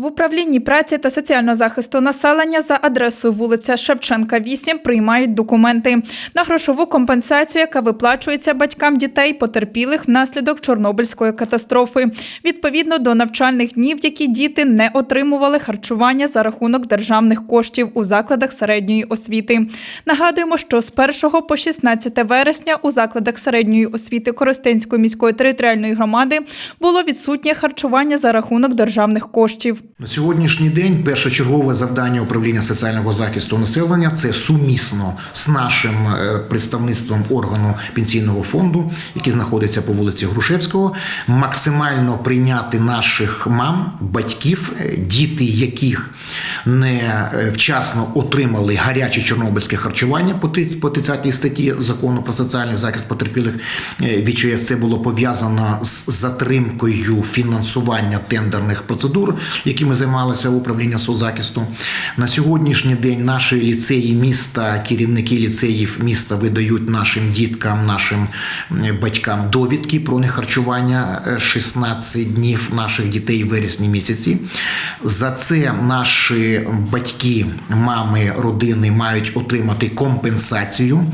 В управлінні праці та соціального захисту населення за адресою вулиця Шевченка, 8 приймають документи на грошову компенсацію, яка виплачується батькам дітей, потерпілих внаслідок Чорнобильської катастрофи, відповідно до навчальних днів, які діти не отримували харчування за рахунок державних коштів у закладах середньої освіти. Нагадуємо, що з 1 по 16 вересня у закладах середньої освіти Коростенської міської територіальної громади було відсутнє харчування за рахунок державних коштів. На сьогоднішній день першочергове завдання управління соціального захисту населення це сумісно з нашим е, представництвом органу пенсійного фонду, який знаходиться по вулиці Грушевського, максимально прийняти наших мам, батьків, е, діти, яких не е, вчасно отримали гаряче чорнобильське харчування по 30 по 30 статті закону про соціальний захист потерпілих від ЧС. Це було пов'язано з затримкою фінансування тендерних процедур, якими займалося управління соцзахисту. На сьогоднішній день наші ліцеї міста, керівники ліцеїв міста видають нашим діткам, нашим е, батькам довідки про нехарчування е, 16 днів наших дітей в вересні місяці. За це наші батьки, мами, родини мають отримати компенсацію.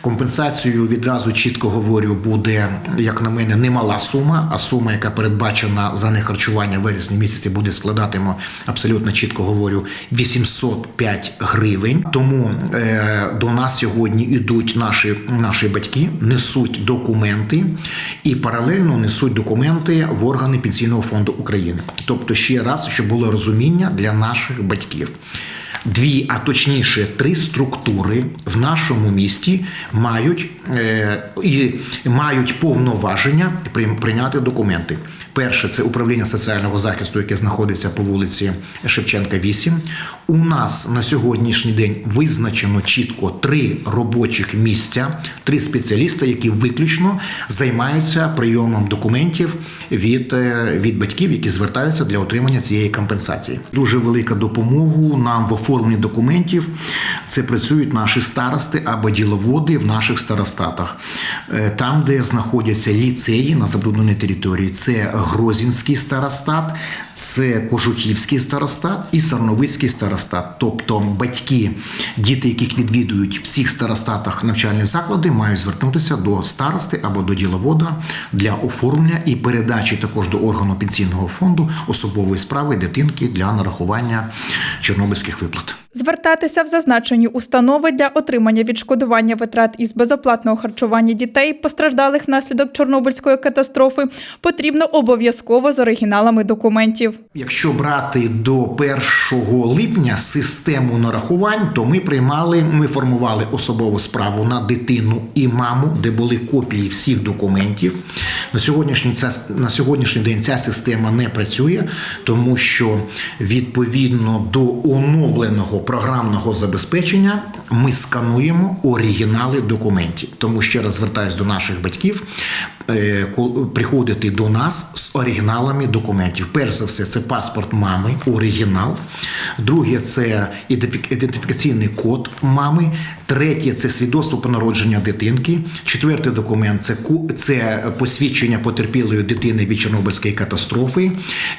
Компенсацію відразу чітко говорю, буде, як на мене, немала сума, а сума, яка передбачена за нехарчування в вересні місяці, буде складатиме абсолютно чітко говорю 805 гривень. Тому е, до нас сьогодні йдуть наші, наші батьки, несуть документи і паралельно несуть документи в органи Пенсійного фонду України. Тобто, ще раз, щоб було розуміння для наших батьків. Дві, а точніше, три структури в нашому місті мають е, і мають повноваження прийняти документи. Перше це управління соціального захисту, яке знаходиться по вулиці Шевченка, 8. У нас на сьогоднішній день визначено чітко три робочих місця, три спеціаліста, які виключно займаються прийомом документів від, е, від батьків, які звертаються для отримання цієї компенсації. Дуже велика допомога нам в оформленні документів. Це працюють наші старости або діловоди в наших старостатах, Е, там, де знаходяться ліцеї на забрудненій території. Це Грозінський старостат, це Кожухівський старостат і Сарновицький старостат. Тобто батьки, діти, яких відвідують всіх старостатах навчальні заклади, мають звернутися до старости або до діловода для оформлення і передачі також до органу пенсійного фонду особової справи дитинки для нарахування чорнобильських виплат. Звертатися в зазначені установи для отримання відшкодування витрат із безоплатного харчування дітей, постраждалих внаслідок Чорнобильської катастрофи, потрібно обов'язково з оригіналами документів. Якщо брати до 1 липня систему нарахувань, то ми приймали, ми формували особову справу на дитину і маму, де були копії всіх документів. На сьогоднішній ця на сьогоднішній день ця система не працює, тому що відповідно до оновленого програмного забезпечення ми скануємо оригінали документів. Тому ще раз звертаюся до наших батьків. е, Приходити до нас з оригіналами документів. Перш за все, це паспорт мами, оригінал. Друге, це ідентифікаційний код мами. Третє це свідоцтво про народження дитинки. Четвертий документ це це посвідчення потерпілої дитини від Чорнобильської катастрофи.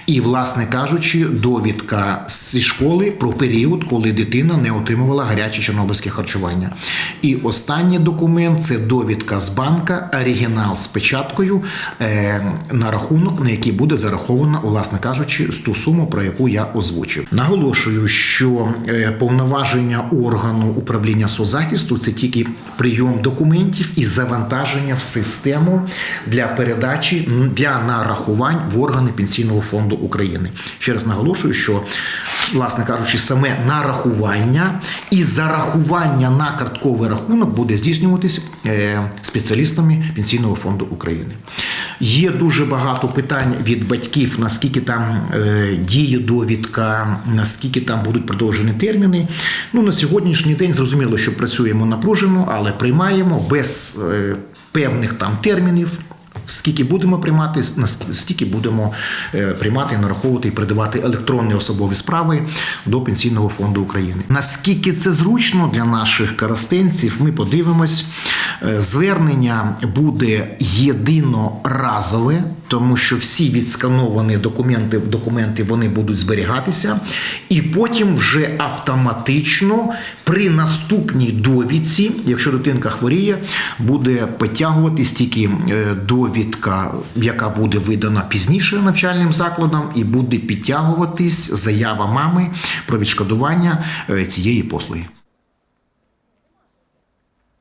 І, власне кажучи, довідка зі школи про період, коли дитина не отримувала гаряче чорнобильське харчування. І останній документ це довідка з банка, оригінал з печаткою е, на рахунок, на який буде зарахована, власне кажучи, ту суму, про яку я озвучив. Наголошую, що е, повноваження органу управління соцзахисту це тільки прийом документів і завантаження в систему для передачі для нарахувань в органи пенсійного фонду України. Ще раз наголошую, що власне кажучи, саме нарахування і зарахування на картковий рахунок буде здійснюватись е, спеціалістами пенсійного фонду України. Є дуже багато питань від батьків, наскільки там е, діє довідка, наскільки там будуть продовжені терміни. Ну на сьогоднішній день зрозуміло, що працюємо напружено, але приймаємо без е, певних там термінів. Скільки будемо приймати, стільки будемо е, приймати, нараховувати і передавати електронні особові справи до Пенсійного фонду України. Наскільки це зручно для наших коростенців, ми подивимось. Е, Звернення буде єдиноразове, тому що всі відскановані документи, документи вони будуть зберігатися, і потім вже автоматично при наступній довідці, якщо дитинка хворіє, буде підтягуватись тільки е, довідка, яка буде видана пізніше навчальним закладом, і буде підтягуватись заява мами про відшкодування е, цієї послуги.